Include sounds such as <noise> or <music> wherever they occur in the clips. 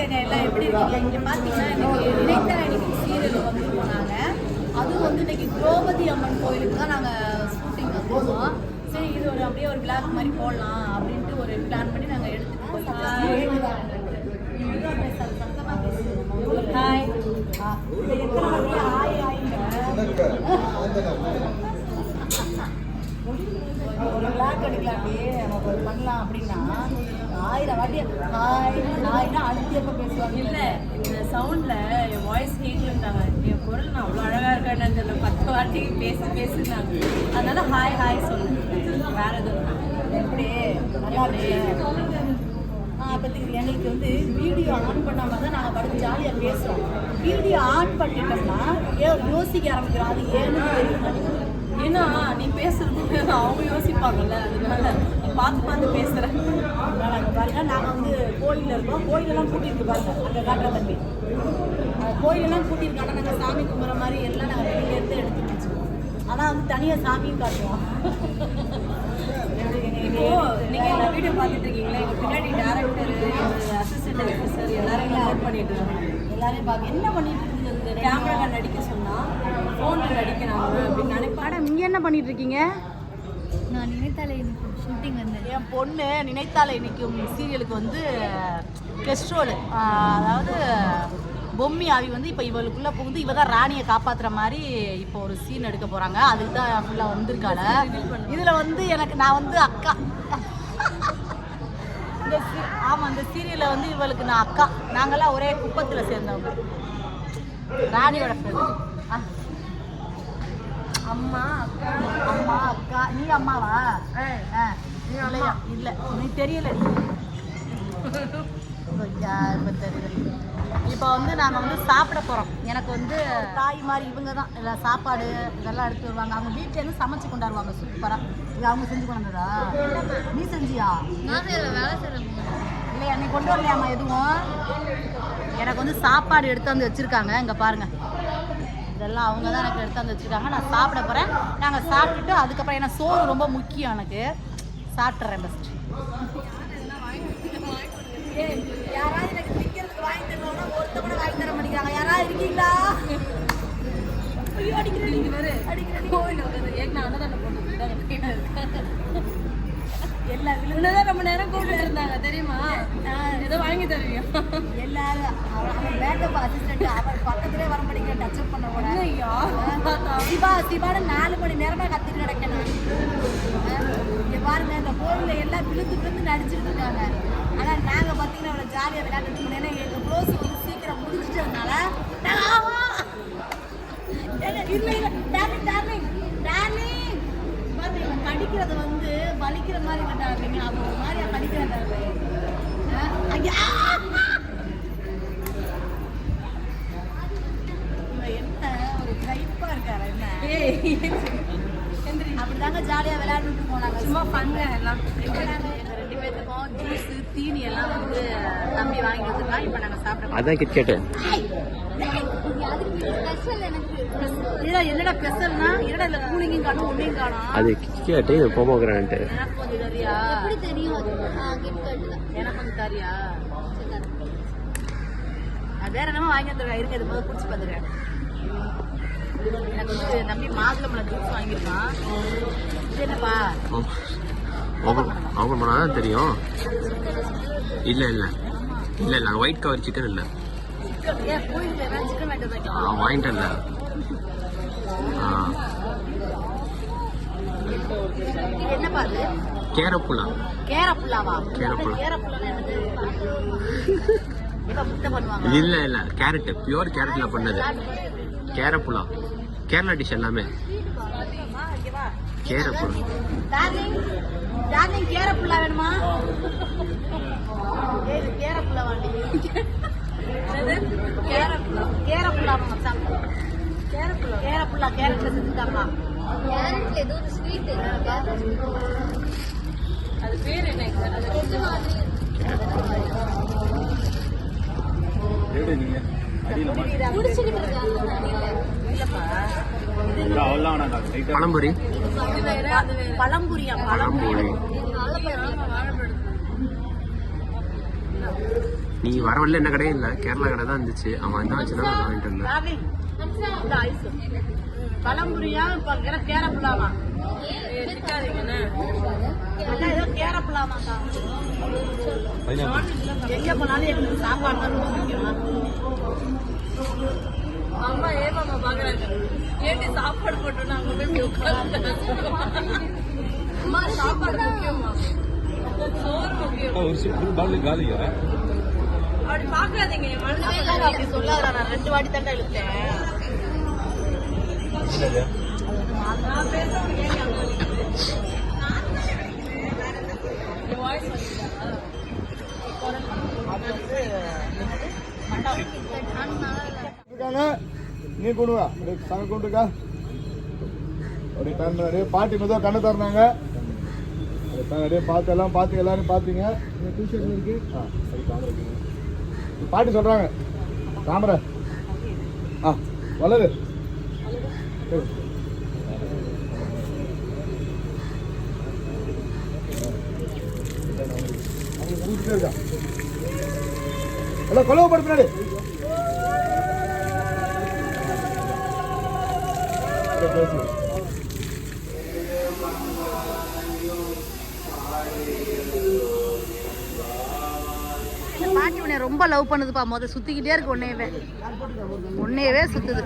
வணக்கங்க எல்லாம் எப்படி இருக்கீங்க இங்க பாத்தீங்கன்னா இன்னைக்கு இன்னைக்கு சீரியல் வந்து போனாங்க. அதுவும் வந்து இன்னைக்கு திரௌபதி அம்மன் கோயிலுக்கு தான் நாங்க ஷூட்டிங் வந்திருக்கோம் சரி இது ஒரு அப்படியே ஒரு விளாக் மாதிரி போடலாம் அப்படின்ட்டு ஒரு பிளான் பண்ணி நாங்க எடுத்துட்டு போயிருக்கோம் ஹாய் ஒரு பிளாக் நம்ம ஒரு பண்ணலாம் அப்படின்னா. ஆயிரம் வாட்டி ஹாய் ஹாய்னா பேசுவாங்க. இல்ல இந்த சவுண்ட்ல என் வாய்ஸ் கேட்டுருந்தாங்க என் குரல் நான் அவ்வளோ அழகா இருக்கேன்னு தெரியல பத்து வாட்டி பேசி பேசுனாங்க அதனால ஹாய் ஹாய் சொல்லுங்க வேற எதுவும் எப்படி? நல்லா இருக்கு எங்களுக்கு வந்து வீடியோ ஆன் பண்ணாம தான் நாங்கள் படுத்து ஜாலியாக பேசுகிறோம் வீடியோ ஆன் பண்ணிட்டோம்னா ஏ யோசிக்க ஆரம்பிக்கிறோம். அது ஏன்னு ஏன்னா நீ பேசுறது அவங்க யோசிப்பாங்கல்ல அதனால. பார்த்து பார்த்து பேசுறேன். அதனால அங்கே பாருங்க நாங்கள் வந்து கோயிலில் இருக்கோம். கோயிலெல்லாம் கூட்டிட்டு பாருங்க அங்கே காட்டுற தம்பி. கோயிலெல்லாம் கூட்டியிருக்காங்க நாங்கள் சாமி கும்பிட்ற மாதிரி எல்லாம் நாங்கள் வெளியிலேருந்து எடுத்து வச்சுக்கோம் ஆனால் வந்து தனியாக சாமியும் காட்டுவோம். இப்போ நீங்க இந்த வீடியோ பார்த்துட்டு இருக்கீங்களா எங்க பின்னாடி டேரக்டர் அசிஸ்டன்ட் டைரக்டர் எல்லாரும் நோட் பண்ணிட்டு இருக்காங்க. எல்லாரையும் பார்க்க என்ன பண்ணிட்டு இருக்குது கேமரா நடிக்க சொன்னா ஃபோனில் நடிக்கிறாங்க அப்படின்னு நினைப்பாங்க மேடம் இங்கே என்ன பண்ணிட்டு இருக்கீங்க? நான் நினைத்தாலே எனக்கு ஷூட்டிங் வந்தேன் என் பொண்ணு நினைத்தாலே இன்னைக்கு சீரியலுக்கு வந்து கெஸ்ட் ரோல் அதாவது பொம்மி ஆவி வந்து இப்போ இவளுக்குள்ள புகுந்து இவ தான் ராணியை காப்பாத்துற மாதிரி இப்போ ஒரு சீன் எடுக்க போறாங்க. அதுக்கு தான் ஃபுல்லாக வந்திருக்காள. இதுல வந்து எனக்கு நான் வந்து அக்கா. இந்த சீ- ஆமா இந்த சீரியல்ல வந்து இவளுக்கு நான் அக்கா. நாங்கெல்லாம் ஒரே குப்பத்துல சேர்ந்தவங்க. ராணியோட ஃப்ரெண்ட் அம்மா அக்கா. அம்மா அக்கா. நீ அம்மாவா? ஆ. இல்லையா? இல்ல. நீ தெரியல. இப்போ வந்து நாங்கள் வந்து சாப்பிட போகிறோம் எனக்கு வந்து தாய் மாதிரி இவங்க தான். இல்லை சாப்பாடு இதெல்லாம் எடுத்து வருவாங்க அவங்க வீட்டிலேருந்து சமைச்சு கொண்டாடுவாங்க சூப்பராக இது அவங்க செஞ்சு கொண்டு வந்ததா? நீ செஞ்சியா? இல்லையா? நீ கொண்டு வரலையாம்மா எதுவும்? எனக்கு வந்து சாப்பாடு எடுத்து வந்து வச்சுருக்காங்க. இங்கே பாருங்க. இதெல்லாம் அவங்க தான் எனக்கு எடுத்து வந்து வச்சுருக்காங்க. நான் சாப்பிட போகிறேன் நாங்கள் சாப்பிட்டுட்டு அதுக்கப்புறம் ஏன்னா சோறு ரொம்ப முக்கியம் எனக்கு. சாப்பிட்றேன் ஃபஸ்ட்டு யாராவது எனக்கு திங்கிறதுக்கு வாங்கி தரணும்னா ஒருத்த கூட வாங்கி தர மாட்டேங்கிறாங்க யாராவது இருக்கீங்களா ரொம்ப நேரம் கூப்பிட்டு இருந்தாங்க தெரியுமா? ஏதோ வாங்கி தருவியா? எல்லாரும் அவன் மேக்கப் அசிஸ்டன்ட் அவன் பக்கத்துலேயே வர மாட்டேங்கிற டச்சப் பண்ண கூட ஐயா சிவா நாலு மணி நேரமா கத்திட்டு இங்க பாருங்க இந்த கோவில்ல எல்லாம் விழுந்து விழுந்து நடிச்சிட்டு இருக்காங்க. ஆனா நாங்க பாத்தீங்கன்னா அவ்வளவு ஜாலியா விளையாண்டுட்டு இருக்கோம் ஏன்னா எங்க க்ளோஸ் வந்து சீக்கிரம் முடிச்சிட்டதுனால படிக்கிறது வந்து வலிக்கிற மாதிரி இல்லை டார்லிங் அவங்க ஒரு படிக்கிறேன் கடிக்கிறான் டார்லிங் என்ன ஒரு கைப்பா இருக்காரு என்ன? அப்படிதாங்க ஜாலியா விளையாண்டுட்டு போனாங்க. சும்மா பண்ண எல்லாம். ரெண்டு பேத்துக்கும் ஜூஸ் தீனி எல்லாம் வந்து தம்பி வாங்கி வச்சிருக்கான் இப்ப நாங்க சாப்பிட அதான் எனக்கு. இல்ல என்னடா ஸ்பெஷல்னா என்னடா இல்ல கூலிங்கும் காணும் ஒன்னையும் காணும்? அது இது எனக்கு கொஞ்சம் தரியா? எப்படி தெரியும் அது? எனக்கு கொஞ்சம் தரியா. அது வேற என்னமோ வாங்கி வந்துருக்கேன் இருங்க இது முதல்ல குடிச்சு எனக்கு வந்து தம்பி மாதுளம்பழம் ஜூஸ் வாங்கியிருக்கான். இது என்னப்பா? ஓப்பன் ஓப்பன் பண்ணால் தான் தெரியும். இல்லை இல்லை. இல்லை இல்லை ஒயிட் கவர் சிக்கன் இல்லை. வாங்கிட்டு இல்லை கேரப்புலா கேர புல்லாவா கேரப்புல்லா. கேர புல்லான்னு எனக்கு இப்ப முட்டை பண்ணுவாங்க இது இல்லை. இல்லை கேரட்டு பியூர் கேரட்டில் பண்ணது. கேரப்புலா. கேரளா டிஷ் எல்லாமே. கேரப்புலா டார்லிங் டார்லிங் கேர புல்லா வேணுமா? ஏய் இது கேர புல்லா வாண்டி கேர புல்லா கேர புல்லா மச்சான் கேர புல்லா கேர புல்லா கேரட்ல செஞ்சுட்டாங்க கேரட்ல ஏதோ ஒரு ஸ்வீட் அது பேர் என்ன மாதிரி. இல்லப்பா பழம்பொரி? பழம்புரியா? பழம்புரி. நீ வர வழியில என்ன கடையும் இல்ல. கேரளா கடை தான் இருந்துச்சு. அவன் என்ன வச்சுதான் வாங்கிட்டு ஐஸ் பழம்புரியா? கேரப்புலாமா எங்க போனாலும் எங்களுக்கு சாப்பாடு தான் ரொம்ப முக்கியம். அம்மா ஏமாமா பாக்குறாங்க. ஏண்டி சாப்பாடு போட்டோம் நாங்க போய் அம்மா சாப்பாடு முக்கியமா? சோறு முக்கியம். காலியா? அப்படி பாக்காதீங்க என் அப்படி சொல்லாத நான் ரெண்டு வாட்டி தண்டை இழுத்தேன். நான் வாய்ஸ் இருக்காங்க நீ அப்படியே சங்க கொண்டு இருக்கா அப்படியே கண்ணு அப்படியே பாட்டி மெதுவாக கண்ணை திறந்தாங்க. அப்படியே பார்த்து எல்லாம் பார்த்து எல்லாரும் பார்த்தீங்க. டிஷர்ட் இருக்கு. ஆ சரி கேமரா. பாட்டி சொல்றாங்க. கேமரா ஆ வலது எல்லாம் கொலவு படு பாட்டி உன்னை ரொம்ப லவ் பண்ணுதுப்பா. முத சுத்திக்கிட்டே இருக்கு உன்னையவே. உன்னையவே சுத்துது.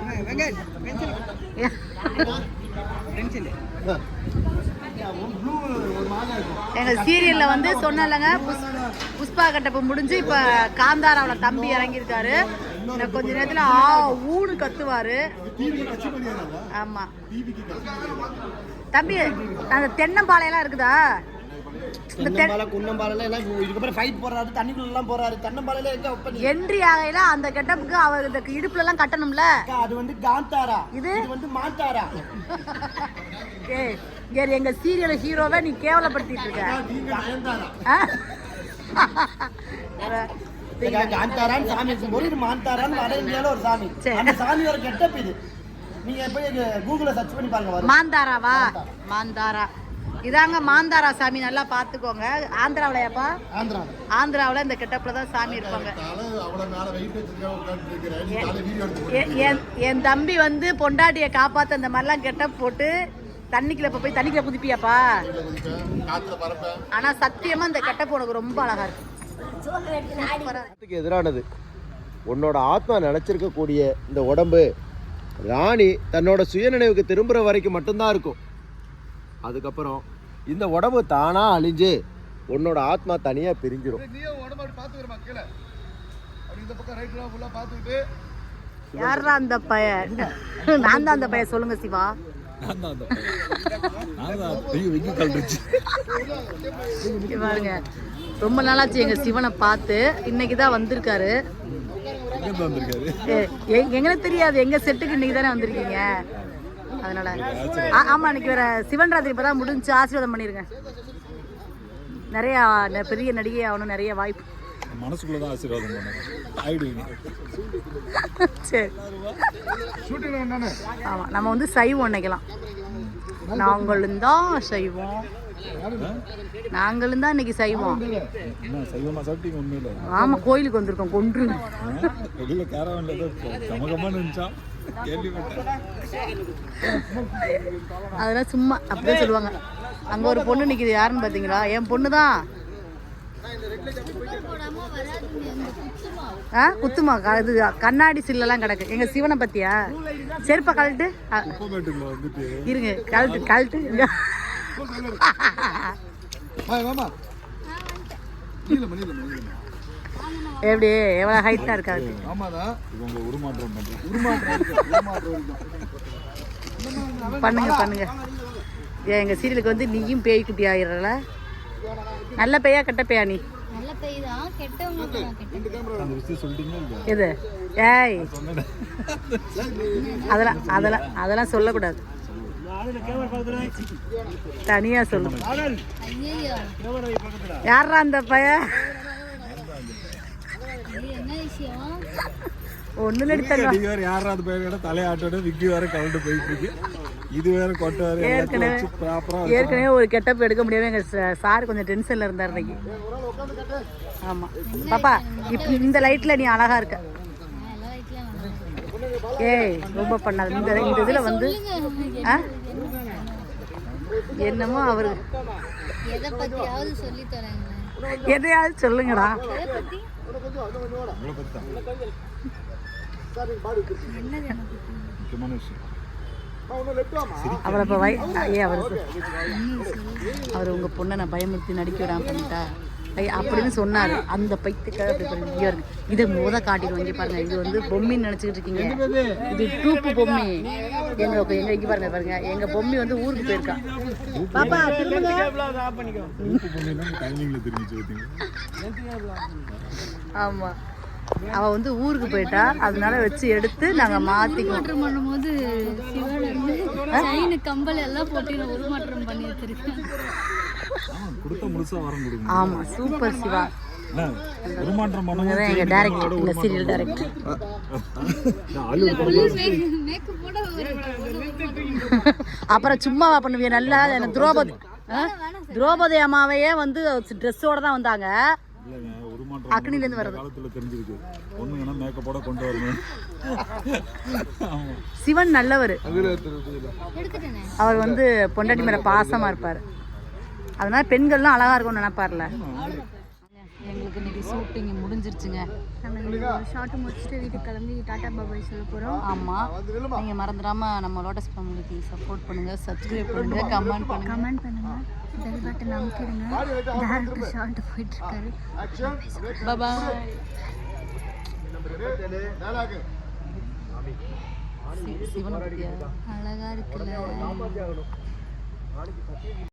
எங்க சீரியல்ல வந்து சொன்னலங்க புஷ்பா கட்டப்பு முடிஞ்சு இப்ப காந்தாராவோட தம்பி இறங்கியிருக்காரு. இன்னும் கொஞ்ச நேரத்துல ஆ ஊனு கத்துவாரு. ஆமா. தம்பி அந்த தென்னம்பாளையெல்லாம் இருக்குதா? என்ட்ரி ஆகையில அந்த கெட்டப்புக்கு அவர் இந்த இடுப்புல எல்லாம் கட்டணும்ல அது வந்து காந்தாரா? இது? வந்து மாட்டாரா ஏய், எங்க சீரியல் ஹீரோவை நீ கேவலப்படுத்திட்டு இருக்க. <laughs> காந்தாரான்னு சாமி இருக்கும்போது இது மாந்தாரான்னு வட இந்தியால ஒரு சாமி. அந்த சாமியோட கெட்டப் இது. நீங்க போய் கூகுள்ல சர்ச் பண்ணி பாருங்க மாந்தாராவா? மாந்தாரா. இதாங்க மாந்தாரா சாமி நல்லா பாத்துக்கோங்க. ஆந்திராவிலயாப்பா? ஆந்திரா. ஆந்திராவில் இந்த கெட்டப்ல தான் சாமி இருப்பாங்க. என்- தம்பி வந்து பொண்டாட்டியை காப்பாத்த இந்த மாதிரிலாம் கெட்டப் போட்டு தண்ணிக்குள்ள இப்ப போய் தண்ணிக்குள்ள குதிப்பியாப்பா? குதிப்பேன் காத்துல பறப்பேன். ஆனா சத்தியமா இந்த கெட்டப் உனக்கு ரொம்ப அழகா இருக்கு. சூப்பரா இருக்கு. க்கு எதிரானது. உன்னோட ஆத்மா நினைச்சிருக்கக்கூடிய இந்த உடம்பு ராணி தன்னோட சுயநினைவுக்கு திரும்புற வரைக்கும் மட்டும்தான் இருக்கும். அதுக்கப்புறம் இந்த உடம்பு தானா அழிஞ்சு உன்னோட ஆத்மா தனியா பிரிஞ்சிரும். நீயே உடம்பு அப்படி பாத்துக்கிறமா கீழே? அப்படி இந்த பக்கம் ரைட்லாம் ஃபுல்லா பாத்துக்கிட்டு யாரா அந்த பையன்? நான் தான் அந்த பையன். சொல்லுங்க சிவா. பாருங்க. ரொம்ப நாளாச்சு எங்க சிவனை பார்த்து. இன்னைக்கு தான் வந்திருக்காரு. எங்க வந்திருக்காரு? ஏ, எ- எங்களுக்கு தெரியாது. எங்க செட்டுக்கு இன்னைக்கு தானே வந்திருக்கீங்க? அதனால. ஆமா இன்னைக்கு வேற சிவன் ராத்திரி இப்பதான் முடிஞ்சு. ஆசீர்வாதம் பண்ணிருங்க நிறைய பெரிய நடிகை ஆகணும் நிறைய வாய்ப்பு. மனசுக்குள்ள தான் ஆசீர்வாதம் ஆயிடுவீங்க சரி. ஷூட்டிங் ஒண்ணு ஆமா நம்ம வந்து சைவம் நினைக்கலாம் நாங்களும் தான் சைவம். நாங்களும் தான் இன்னைக்கு சைவம். என்ன சைவமா சாப்பிட்டீங்க உண்மையில? ஆமா கோயிலுக்கு வந்திருக்கோம் கொன்று அதெல்லாம் சும்மா அப்படியே சொல்லுவாங்க. அங்க ஒரு பொண்ணு நிக்குது யாருன்னு பாத்தீங்களா? என் பொண்ணு தான் போடாம வராதுங்க இந்த குத்துமா ஆ குத்துமா க- இது கண்ணாடி சில்லெல்லாம் கிடக்கு. எங்க சிவனை பத்தியா? செருப்பை கழட்டு. இருங்க கழட்டு கழட்டு. இங்க. எவ்வளோ ஹைட்டாக எப்படி எவ்வளவு ஹைட்டா இருக்காது ஆமாதான் உருமாற்றம் பண்ணுங்க பண்ணுங்க. ஏன் எங்க சீரியலுக்கு வந்து நீயும் பேய் குட்டி ஆயிடுறல. நல்ல பேயா கெட்ட பேயா நீ? அந்த எது? ஏய். அதெல்லாம் அதெல்லாம் அதெல்லாம் சொல்லக்கூடாது. தனியா சொல்லு. யாரா அந்த பையன்? இது என்ன விஷயம்? ஒண்ணு நடித்தங்க வேற யாராவது பையனோட தலையாட்டோட விக்கி வேற கவுண்டு போயிட்டு இருக்கு. இது வேற கொட்டை வேற ஏற்கனவே ஏற்கனவே ஒரு கெட்டப் எடுக்க முடியாம எங்க சார் கொஞ்சம் டென்ஷன்ல இருந்தார் இன்னைக்கு. ஆமா. பாப்பா இப்ப இந்த லைட்ல நீ அழகா இருக்க. ஏய் ரொம்ப பண்ணாத. இந்த இந்த இதுல வந்து ஆ? என்னமோ அவரு. எதை பத்தியாவது சொல்லி தரேங்க எதையாவது சொல்லுங்கடா முக்கியமான விஷயம். அவளை இப்போ வை. ஏ அவர் அவர் உங்க பொண்ணை நான் பயமுறுத்தி நடிக்க விடாம பண்ணிட்டா? ஐ- அப்படின்னு சொன்னாரு. அந்த பைத்துக்காக அப்படி பண்ணி இங்க பாருங்க. இதை முத காட்டிடுவோம். இங்க பாருங்க இது வந்து பொம்மின்னு நினைச்சுக்கிட்டு இருக்கீங்க. இது டூப்பு பொம்மி. எங்க எங்க இங்க பாருங்க பாருங்க. எங்க பொம்மி வந்து ஊருக்கு போயிருக்கா. பாப்பா திரும்புங்க டைமிங்ல தெரிஞ்சு பார்த்தீங்க ஆமா. அவ வந்து ஊருக்கு போயிட்டா. அதனால வச்சு எடுத்து நாங்க மாத்திக்குவோம். உருமாற்றம் பண்ணும்போது செயின் கம்பல் எல்லாம் போட்டு உருமாற்றம் பண்ணி வச்சிருக்கேன் ஆமா கொடுத்தா முழுசா வரம் கொடுங்க ஆமா சூப்பர் சிவா. உருமாற்றம் தான் எங்க டேரக்டர் சீரியல் டேரக்டர் மேக்கப் போட ஒரு அப்புறம் சும்மாவா பண்ணுவிய? நல்லா எனக்கு திரௌபதி? திரௌபதி அம்மாவையே வந்து ட்ரெஸ்ஸோட தான் வந்தாங்க. இல்லைங்க உருமாற்றம் அக்னில இருந்து இந்த வருது காலத்துல தெரிஞ்சிருக்கு பொண்ணுங்கன்னா மேக்கப்போட கொண்டு வரணும். ஆமா சிவன் நல்லவர். அவர் வந்து பொண்டாட்டி மேல பாசமா இருப்பாரு. அதனால பெண்கள்லாம் அழகா இருக்கும்னு நினைப்பார்ல. எங்களுக்கு இன்னைக்கு ஷூட்டிங் முடிஞ்சிருச்சுங்க நம்ம இந்த ஷார்ட் முடிச்சுட்டு வீட்டுக்கு கிளம்பி டாடா பாபாய் சொல்ல போறோம் ஆமா நீங்க மறந்துடாம நம்ம லோட்டஸ் ஃபேமிலிக்கு சப்போர்ட் பண்ணுங்க சப்ஸ்கிரைப் பண்ணுங்க கமெண்ட் பண்ணுங்க கமெண்ட் பண்ணுங்க பெல் பட்டன் அமுக்கிடுங்க டேரக்டர் ஷார்ட் போயிட்டு இருக்காரு பாய் சிவன் அழகா இருக்குல்ல